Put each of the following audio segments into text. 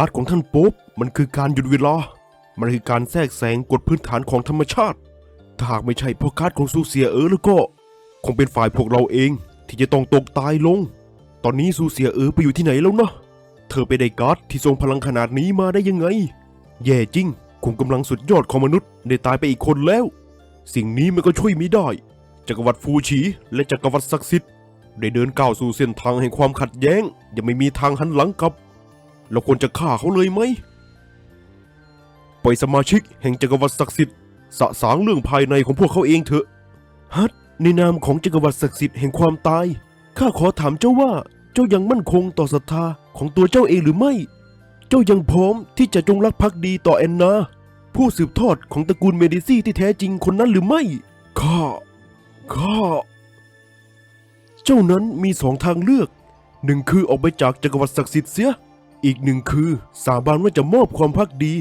การ์ดของท่านโป๊บ มันคือการหยุดเวลา มันคือการแทรกแซงกฎพื้นฐานของธรรมชาติ ถ้าหากไม่ใช่เพราะการ์ดของซูเซียเออแล้วก็ คงเป็นฝ่ายพวกเราเองที่จะต้องตกตายลง ตอนนี้ซูเซียเออไปอยู่ที่ไหนแล้วนะเธอไปได้การ์ดที่ทรงพลังขนาดนี้มาได้ยังไง แย่จริงคุมกำลังสุดยอดของมนุษย์ได้ตายไปอีกคนแล้ว สิ่งนี้มันก็ช่วยไม่ได้ จักรวรรดิฟูชีและจักรวรรดิศักดิ์สิทธิ์ได้เดินก้าวสู่เส้นทางแห่งความขัดแย้งยังไม่มีทางหันหลังกลับ เราควรจะฆ่าเขาเลยไหมปล่อยสมาชิกแห่งจักรวรรดิศักดิ์สิทธิ์สะสางเรื่องภายในของพวกเขาเองเถอะ ฮัตในนามของจักรวรรดิศักดิ์สิทธิ์แห่งความตาย ข้าขอถามเจ้าว่า เจ้ายังมั่นคงต่อศรัทธาของตัวเจ้าเองหรือไม่ เจ้ายังพร้อมที่จะจงรักภักดีต่อแอนนา ผู้สืบทอดของตระกูลเมดิซี่ที่แท้จริงคนนั้นหรือไม่ ข้า ข้า เจ้านั้นมีสองทางเลือก หนึ่งคือออกไปจากจักรวรรดิศักดิ์สิทธิ์เสีย อีกหนึ่งคือสาบานว่าจะมอบความภักดี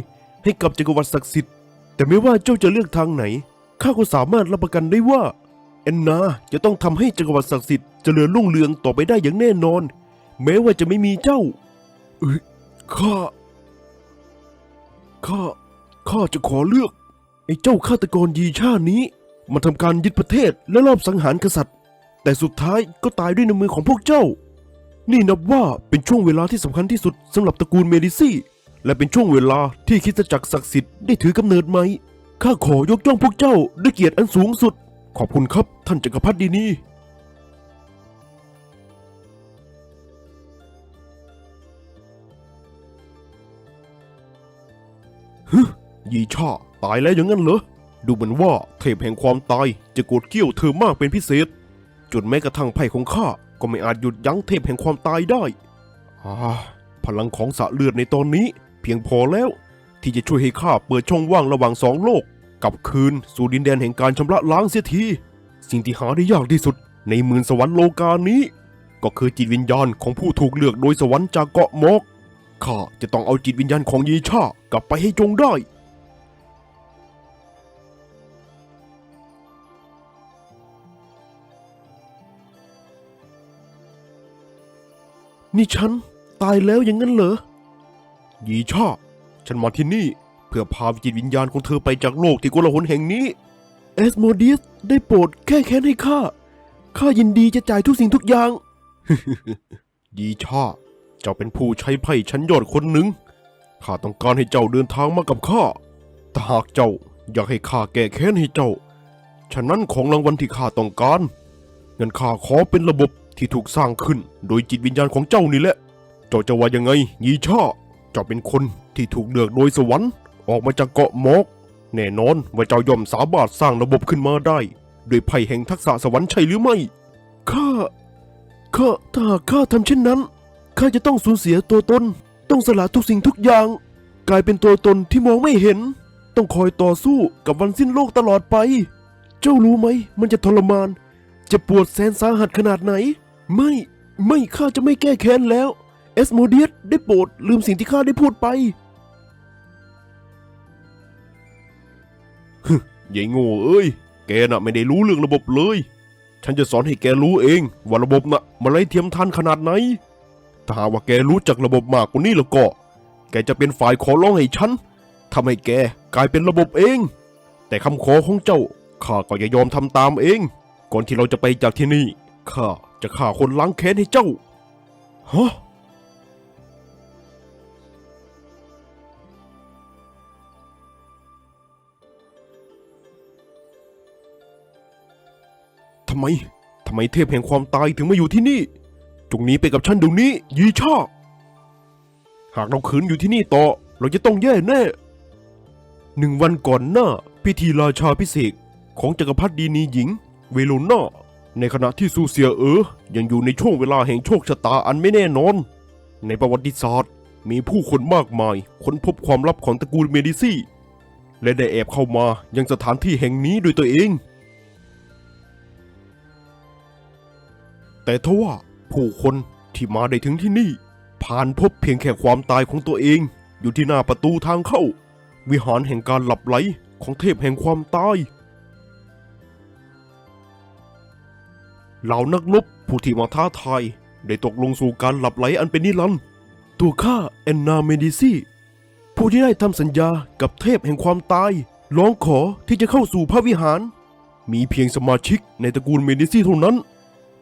ให้กับจักรวรรดิศักดิ์สิทธิ์ แต่ไม่ว่าเจ้าจะเลือกทางไหน ข้าก็สามารถรับประกันได้ว่าแอนนาจะต้องทำให้จักรวรรดิศักดิ์สิทธิ์เจริญรุ่งเรืองต่อไปได้อย่างแน่นอน แม้ว่าจะไม่มีเจ้าเอ้ยข้า ข้า ข้าจะขอเลือก ไอ้เจ้าฆาตกรยีชานี้ มาทำการยึดประเทศและลอบสังหารกษัตริย์ แต่สุดท้ายก็ตายด้วยน้ำมือของพวกเจ้า นี่นับว่าเป็นช่วงเวลาที่สำคัญที่สุดสำหรับตระกูลเมดิซี่ และเป็นช่วงเวลาที่คิดจักรศักดิ์สิทธิ์ได้ถือกำเนิดใหม่ข้าขอยกย่องพวกเจ้าด้วยเกียรติอันสูงสุด ขอบคุณครับท่านจักรพรรดินีฮึยีช่าตายแล้วอย่างนั้นเหรอ ดูเหมือนว่าเทพแห่งความตายจะโกรธเกี้ยวเธอมากเป็นพิเศษ จนแม้กระทั่งไพ่ของข้า ก็ไม่อาจหยุดยั้งเทพแห่งความตายได้อ่าพลังของสะเลือดในตอนนี้ เพียงพอแล้ว ที่จะช่วยให้ข้าเปิดช่องว่างระหว่างสองโลกกลับคืนสู่ดินแดนแห่งการชำระล้างเสียที สิ่งที่หาได้ยากที่สุด ในหมื่นสวรรค์โลกานี้ ก็คือจิตวิญญาณของผู้ถูกเลือกโดยสวรรค์จากเกาะมอกข้าจะต้องเอาจิตวิญญาณของยีชากลับไปให้จงได้ นี่ฉันตายแล้วอย่างนั้นเหรอยีช่าฉันมาที่นี่ เพื่อพาจิตวิญญาณของเธอไปจากโลกที่โกลาหลแห่งนี้ เอสโมเดียสได้โปรดแค่แค้นให้ข้า ข้ายินดีจะจ่ายทุกสิ่งทุกอย่างยีช่าเจ้าเป็นผู้ใช้ไพ่ชั้นยอดคนหนึ่ง ข้าต้องการให้เจ้าเดินทางมากับข้าถ้าหากเจ้าอยากให้ข้าแก้แค้นให้เจ้า ฉะนั้นของรางวัลที่ข้าต้องการเงินข้าขอเป็นระบบ ที่ถูกสร้างขึ้นโดยจิตวิญญาณของเจ้านี่แหละ เจ้าจะว่ายังไงยีช่าเจ้าเป็นคนที่ถูกเลือกโดยสวรรค์ออกมาจากเกาะมอก แน่นอนว่าเจ้าย่อมสามารถสร้างระบบขึ้นมาได้ด้วยไพ่แห่งทักษะสวรรค์ใช่หรือไม่ ข้า ข้าถ้าข้าทำเช่นนั้น ข้าจะต้องสูญเสียตัวตน ต้องสละทุกสิ่งทุกอย่าง กลายเป็นตัวตนที่มองไม่เห็น ต้องคอยต่อสู้กับวันสิ้นโลกตลอดไป เจ้ารู้ไหม มันจะทรมาน จะปวดแสนสาหัสขนาดไหน ไม่ไม่ข้าจะไม่แก้แค้นแล้ว เอสโมเดียสได้โปรดลืมสิ่งที่ข้าได้พูดไปฮึยายโง่เอ้ย แกน่ะไม่ได้รู้เรื่องระบบเลย ฉันจะสอนให้แกรู้เอง ว่าระบบน่ะมันไรเทียมทันขนาดไหน ถ้าหากว่าแกรู้จักระบบมากกว่านี้แล้วก็ แกจะเป็นฝ่ายขอร้องให้ฉันทำให้แกกลายเป็นระบบเอง แต่คำขอของเจ้าข้าก็จะยอมทำตามเอง ก่อนที่เราจะไปจากที่นี่ข้า จะฆ่าคนล้างแค้นให้เจ้า ฮะ ทำไม ทำไมเทพแห่งความตายถึงมาอยู่ที่นี่ จงหนีไปกับฉันเดี๋ยวนี้ ยีชาหากเราขืนอยู่ที่นี่ต่อ เราจะต้องแย่แน่ หนึ่งวันก่อนหน้า พิธีราชาพิเศษของจักรพรรดินีหญิง เวโลนา ในขณะที่ซูเซียเออยังอยู่ในช่วงเวลาแห่งโชคชะตาอันไม่แน่นอน ในประวัติศาสตร์ มีผู้คนมากมายค้นพบความลับของตระกูลเมดิซี่ และได้แอบเข้ามายังสถานที่แห่งนี้โดยตัวเอง แต่ทว่าผู้คนที่มาได้ถึงที่นี่ ผ่านพบเพียงแค่ความตายของตัวเอง อยู่ที่หน้าประตูทางเข้า วิหารแห่งการหลับไหลของเทพแห่งความตาย เหล่านักรบผู้ที่มาท้าทายได้ตกลงสู่การหลับไหลอันเป็นนิรันดร์ตัวข้าแอนนาเมดิซีผู้ที่ได้ทำสัญญากับเทพแห่งความตายร้องขอที่จะเข้าสู่พระวิหาร มีเพียงสมาชิกในตระกูลเมดิซีเท่านั้น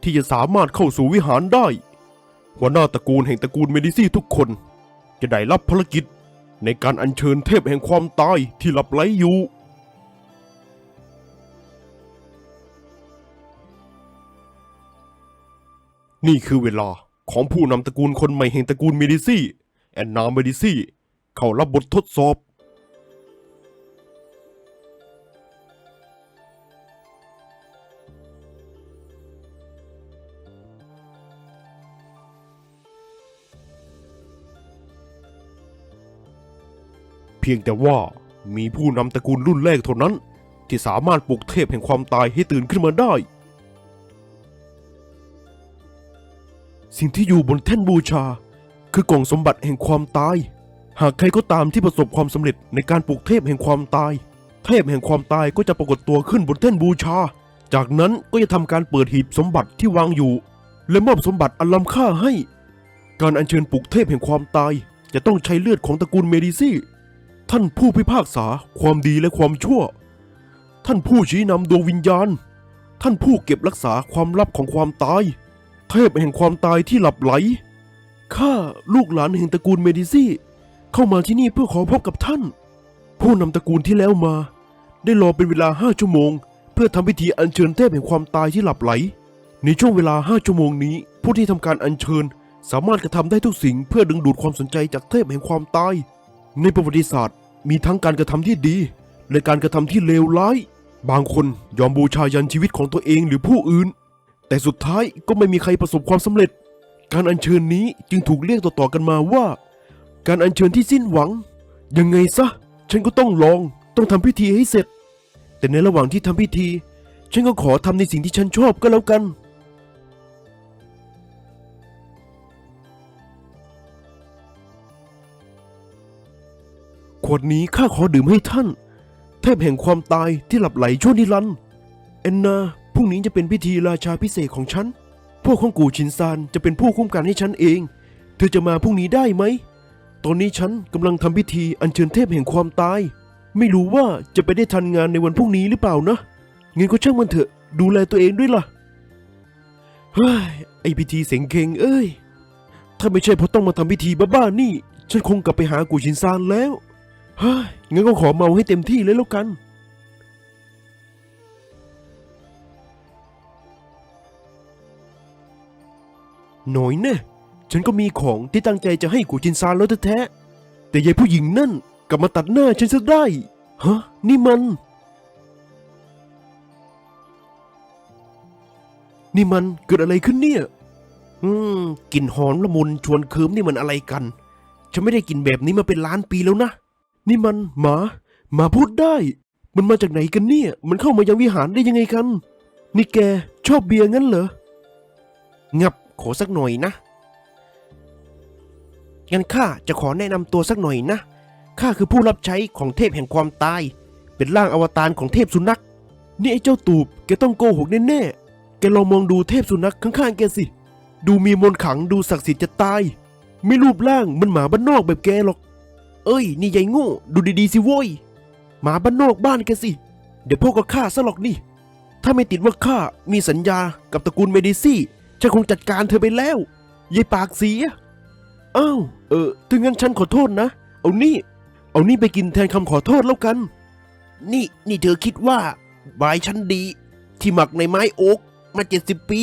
ที่จะสามารถเข้าสู่วิหารได้หัวหน้าตระกูลแห่งตระกูลเมดิซีทุกคน จะได้รับภารกิจในการอัญเชิญเทพแห่งความตายที่หลับไหลอยู่ นี่คือเวลาของผู้นำตระกูลคนใหม่แห่งตระกูลเมดิซี่ แอนนาเมดิซี่ เข้ารับบททดสอบ เพียงแต่ว่ามีผู้นำตระกูลรุ่นแรกเท่านั้น ที่สามารถปลุกเทพแห่งความตายให้ตื่นขึ้นมาได้ สิ่งที่อยู่บนแท่นบูชา คือกล่องสมบัติแห่งความตาย หากใครก็ตามที่ประสบความสำเร็จในการปลุกเทพแห่งความตาย เทพแห่งความตายก็จะปรากฏตัวขึ้นบนแท่นบูชา จากนั้นก็จะทำการเปิดหีบสมบัติที่วางอยู่ และมอบสมบัติอันล้ำค่าให้ การอัญเชิญปลุกเทพแห่งความตาย จะต้องใช้เลือดของตระกูลเมดิซี่ ท่านผู้พิพากษาความดีและความชั่ว ท่านผู้ชี้นำดวงวิญญาณ ท่านผู้เก็บรักษาความลับของความตาย เทพแห่งความตายที่หลับไหล ข้าลูกหลานแห่งตระกูลเมดิซี่ เข้ามาที่นี่เพื่อขอพบกับท่าน ผู้นำตระกูลที่แล้วมา ได้รอเป็นเวลาห้าชั่วโมง เพื่อทำพิธีอัญเชิญเทพแห่งความตายที่หลับไหล ในช่วงเวลาห้าชั่วโมงนี้ ผู้ที่ทำการอัญเชิญ สามารถกระทำได้ทุกสิ่งเพื่อดึงดูดความสนใจจากเทพแห่งความตาย ในประวัติศาสตร์ มีทั้งการกระทำที่ดี และการกระทำที่เลวร้าย บางคนยอมบูชายันชีวิตของตัวเองหรือผู้อื่น แต่สุดท้ายก็ไม่มีใครประสบความสำเร็จ การอัญเชิญนี้จึงถูกเรียกต่อๆกันมาว่า การอัญเชิญที่สิ้นหวัง ยังไงซะ ฉันก็ต้องลองต้องทำพิธีให้เสร็จ แต่ในระหว่างที่ทำพิธี ฉันก็ขอทำในสิ่งที่ฉันชอบก็แล้วกัน ขวดนี้ข้าขอดื่มให้ท่าน เทพแห่งความตายที่หลับไหลชั่วนิรันดร์แอนนา พรุ่งนี้จะเป็นพิธีราชาพิเศษของฉัน พวกของกูชินซานจะเป็นผู้คุ้มกันให้ฉันเอง เธอจะมาพรุ่งนี้ได้ไหม ตอนนี้ฉันกำลังทำพิธีอัญเชิญเทพแห่งความตาย ไม่รู้ว่าจะไปได้ทันงานในวันพรุ่งนี้หรือเปล่านะเงั้นก็ช่างมันเถอะ ดูแลตัวเองด้วยล่ะ เฮ้ย ไอพิธีเสงเคงเอ้ย ถ้าไม่ใช่เพราะต้องมาทำพิธีบ้าๆนี่ ฉันคงกลับไปหากูชินซานแล้ว เฮ้ย งั้นก็ขอเมาให้เต็มที่เลยแล้วกัน หน่อยเน่ฉันก็มีของที่ตั้งใจจะให้กูจินซานแล้วแท้ๆแต่ยายผู้หญิงนั่นกลับมาตัดหน้าฉันซะได้ ฮะ นี่มัน นี่มันเกิดอะไรขึ้นเนี่ย อืมกลิ่นหอมละมุนชวนเคิมนี่มันอะไรกัน ฉันไม่ได้กินแบบนี้มาเป็นล้านปีแล้วนะ นี่มันหมาหมาพูดได้ มันมาจากไหนกันเนี่ย มันเข้ามายังวิหารได้ยังไงกัน นี่แกชอบเบียร์งั้นเหรอ งับ ขอสักหน่อยนะ งั้นข้าจะขอแนะนำตัวสักหน่อยนะ ข้าคือผู้รับใช้ของเทพแห่งความตาย เป็นร่างอวตารของเทพสุนัข นี่ไอ้เจ้าตูบแกต้องโกหกแน่ๆ แกลองมองดูเทพสุนัขข้างๆแกสิ ดูมีมนต์ขลังดูศักดิ์สิทธิ์จะตาย ไม่รูปร่างมันหมาบ้านนอกแบบแกหรอก เอ้ย นี่ยายโง่ ดูดีๆสิโว้ย หมาบ้านนอกบ้านแกสิ เดี๋ยวพวกก็ฆ่าซะหรอกนี่ ถ้าไม่ติดว่าข้ามีสัญญากับตระกูลเมดิซี่ ฉันคงจัดการเธอไปแล้วยายปากเสียอ้าวเออถึงงั้นฉันขอโทษนะ เอานี่ เอานี่ไปกินแทนคำขอโทษแล้วกัน นี่นี่เธอคิดว่าบายฉันดี ที่หมักในไม้โอ๊กมาเจ็ดสิบปี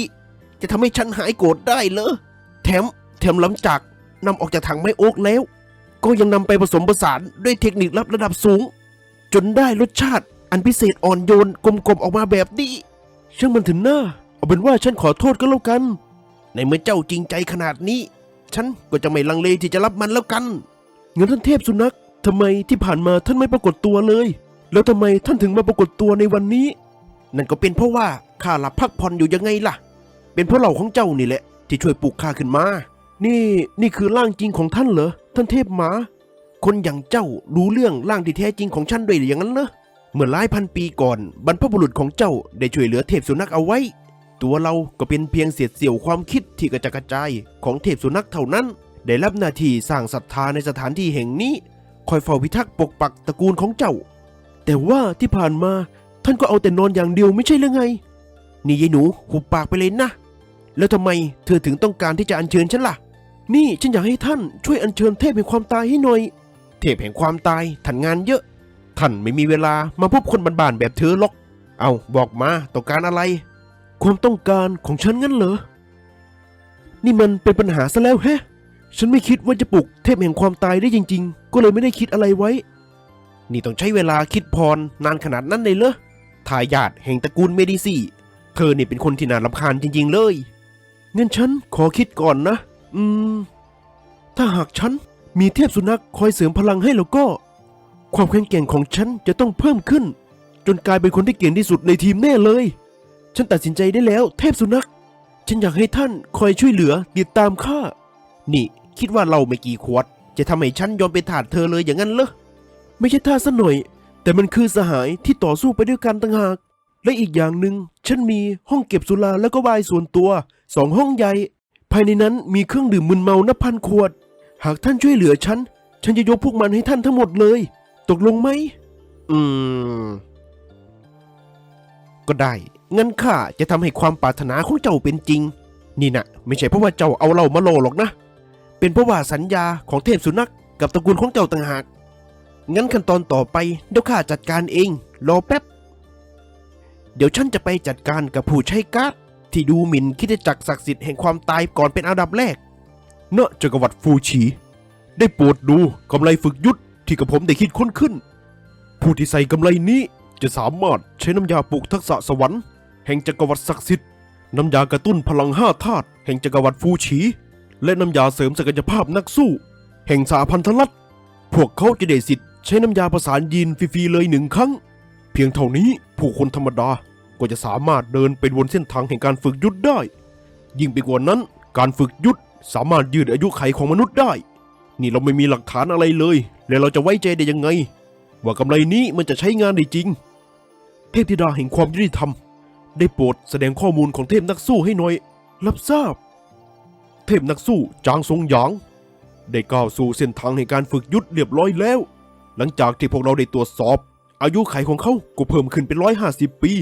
จะทำให้ฉันหายโกรธได้เหรอแถมแถมหลังจากนำออกจากถังไม้โอ๊กแล้ว ก็ยังนำไปผสมผสานด้วยเทคนิคลับระดับสูง จนได้รสชาติอันพิเศษอ่อนโยนกลมๆออกมาแบบนี้ช่างมันถึงหน้า เอาเป็นว่าฉันขอโทษก็แล้วกัน ในเมื่อเจ้าจริงใจขนาดนี้ ฉันก็จะไม่ลังเลที่จะรับมันแล้วกันงั้นท่านเทพสุนัขทำไมที่ผ่านมาท่านไม่ปรากฏตัวเลย แล้วทำไมท่านถึงมาปรากฏตัวในวันนี้ นั่นก็เป็นเพราะว่าข้าหลับพักผ่อนอยู่ยังไงล่ะ เป็นเพราะเหล่าของเจ้านี่แหละ ที่ช่วยปลุกข้าขึ้นมา นี่นี่คือร่างจริงของท่านเหรอท่านเทพหมา คนอย่างเจ้ารู้เรื่องร่างที่แท้จริงของฉันด้วยหรืออย่างนั้นเหรอเมื่อหลายพันปีก่อนบรรพบุรุษของเจ้าได้ช่วยเหลือเทพสุนัขเอาไว้ ตัวเราก็เป็นเพียงเศษเสี้ยวความคิดที่กระจัดกระจายของเทพสุนัขเท่านั้น ได้รับหน้าที่สร้างศรัทธาในสถานที่แห่งนี้ คอยเฝ้าพิทักษ์ปกปักตระกูลของเจ้า แต่ว่าที่ผ่านมาท่านก็เอาแต่นอนอย่างเดียวไม่ใช่หรือไง นี่ยายหนูหุบปากไปเลยนะ แล้วทำไมเธอถึงต้องการที่จะอัญเชิญฉันล่ะ นี่ฉันอยากให้ท่านช่วยอัญเชิญเทพแห่งความตายให้หน่อย เทพแห่งความตายท่านงานเยอะ ท่านไม่มีเวลามาพบคนบ้านๆแบบเธอหรอก เอาบอกมาต้องการอะไร ความต้องการของฉันงั้นเหรอ นี่มันเป็นปัญหาซะแล้วแฮะ ฉันไม่คิดว่าจะปลุกเทพแห่งความตายได้จริง ๆ ก็เลยไม่ได้คิดอะไรไว้ นี่ต้องใช้เวลาคิดพรนานขนาดนั้นเลยเหรอ ทายาทแห่งตระกูลเมดิซี เธอเนี่เป็นคนที่น่ารำคาญจริง ๆ เลย เงั้นฉันขอคิดก่อนนะ อืม ถ้าหากฉันมีเทพสุนัขคอยเสริมพลังให้แล้วก็ ความแข็งแกร่งของฉันจะต้องเพิ่มขึ้น จนกลายเป็นคนที่เก่งที่สุดในทีมแน่เลย ฉันตัดสินใจได้แล้ว เทพสุนัข ฉันอยากให้ท่านคอยช่วยเหลือติดตามข้า นี่ คิดว่าเราไม่กี่ขวด จะทำให้ฉันยอมเป็นทาสเธอเลยอย่างนั้นเหรอ ไม่ใช่ทาสซะหน่อย แต่มันคือสหายที่ต่อสู้ไปด้วยกันต่างหาก และอีกอย่างหนึ่งฉันมีห้องเก็บสุราแล้วก็วายส่วนตัวสองห้องใหญ่ ภายในนั้นมีเครื่องดื่มมึนเมานับพันขวด หากท่านช่วยเหลือฉัน ฉันจะยกพวกมันให้ท่านทั้งหมดเลย ตกลงไหม อืม ก็ได้ งั้นข้าจะทำให้ความปรารถนาของเจ้าเป็นจริง นี่นะไม่ใช่เพราะว่าเจ้าเอาเรามาโลหรอกนะ เป็นเพราะว่าสัญญาของเทพสุนัขกับตระกูลของเจ้าต่างหาก งั้นขั้นตอนต่อไปเดี๋ยวข้าจัดการเอง รอแป๊บ เดี๋ยวฉันจะไปจัดการกับผู้ใช้การ์ดที่ดูหมิ่นคิดจักศักดิ์สิทธิ์แห่งความตายก่อนเป็นอันดับแรก เนอะจักรวรรดิฟูชี ได้โปรดดูกำไรฝึกยุทธที่กับผมได้คิดค้นขึ้น ผู้ที่ใส่กำไรนี้จะสามารถใช้น้ำยาปลุกทักษะสวรรค์ แห่งจักรวรรดิศักดิ์สิทธิ์น้ำยากระตุ้นพลังห้าธาตุแห่งจักรวรรดิฟูชีและน้ำยาเสริมศักยภาพนักสู้ แห่งสาพันธรัฐพวกเขาจะได้สิทธิ์ใช้น้ำยาประสานยีนฟรีๆเลยหนึ่งครั้ง เพียงเท่านี้ผู้คนธรรมดาก็จะสามารถเดินไปบนเส้นทางแห่งการฝึกยุทธได้ ยิ่งไปกว่านั้น การฝึกยุทธสามารถยืดอายุไขของมนุษย์ได้ นี่เราไม่มีหลักฐานอะไรเลย แล้วเราจะไว้ใจได้ยังไง ว่ากำไรนี้มันจะใช้งานได้จริง เทพธิดาแห่งความยุติธรรม ได้โปรดแสดงข้อมูลของเทพนักสู้ให้หน่อย รับทราบ เทพนักสู้จางซงหยาง ได้ก้าวสู่เส้นทางแห่งการฝึกยุทธเรียบร้อยแล้ว หลังจากที่พวกเราได้ตรวจสอบ อายุไขของเขาก็เพิ่มขึ้นเป็นร้อยห้าสิบปี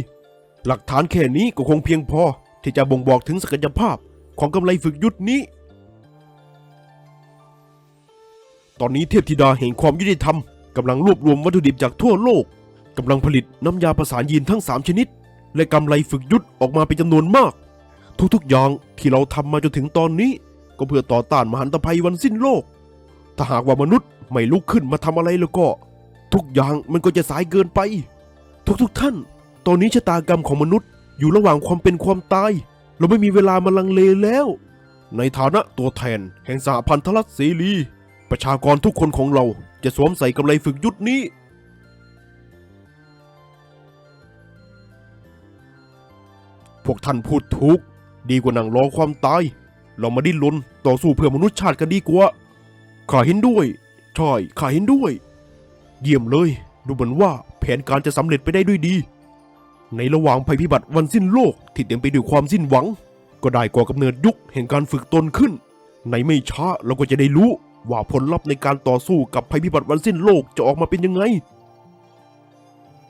หลักฐานแค่นี้ก็คงเพียงพอ ที่จะบ่งบอกถึงศักยภาพของกำไรฝึกยุทธนี้ ตอนนี้เทพธิดาแห่งความยุติธรรมกำลังรวบรวมวัตถุดิบจากทั่วโลกกำลังผลิตน้ำยาประสานยีนทั้ง 3 ชนิด และกำไรฝึกยุทธออกมาเป็นจำนวนมาก ทุกๆอย่างที่เราทำมาจนถึงตอนนี้ ก็เพื่อต่อต้านมหันตภัยวันสิ้นโลก ถ้าหากว่ามนุษย์ไม่ลุกขึ้นมาทำอะไรแล้วก็ ทุกอย่างมันก็จะสายเกินไป ทุกๆท่าน ตอนนี้ชะตากรรมของมนุษย์อยู่ระหว่างความเป็นความตาย เราไม่มีเวลามาลังเลแล้ว ในฐานะตัวแทน แห่งสหพันธรัฐเสรี ประชากรทุกคนของเราจะสวมใส่กำไรฝึกยุทธนี้ พวกท่านพูดถูก ดีกว่านั่งรอความตาย เรามาดิ้นรนต่อสู้เพื่อมนุษยชาติกันดีกว่าข้าเห็นด้วยใช่ข้าเห็นด้วย เยี่ยมเลย ดูเหมือนว่าแผนการจะสำเร็จไปได้ด้วยดี ในระหว่างภัยพิบัติวันสิ้นโลกที่เต็มไปด้วยความสิ้นหวัง ก็ได้ก่อกำเนิดยุคแห่งการฝึกตนขึ้น ในไม่ช้าเราก็จะได้รู้ว่าผลลัพธ์ในการต่อสู้กับภัยพิบัติวันสิ้นโลกจะออกมาเป็นยังไง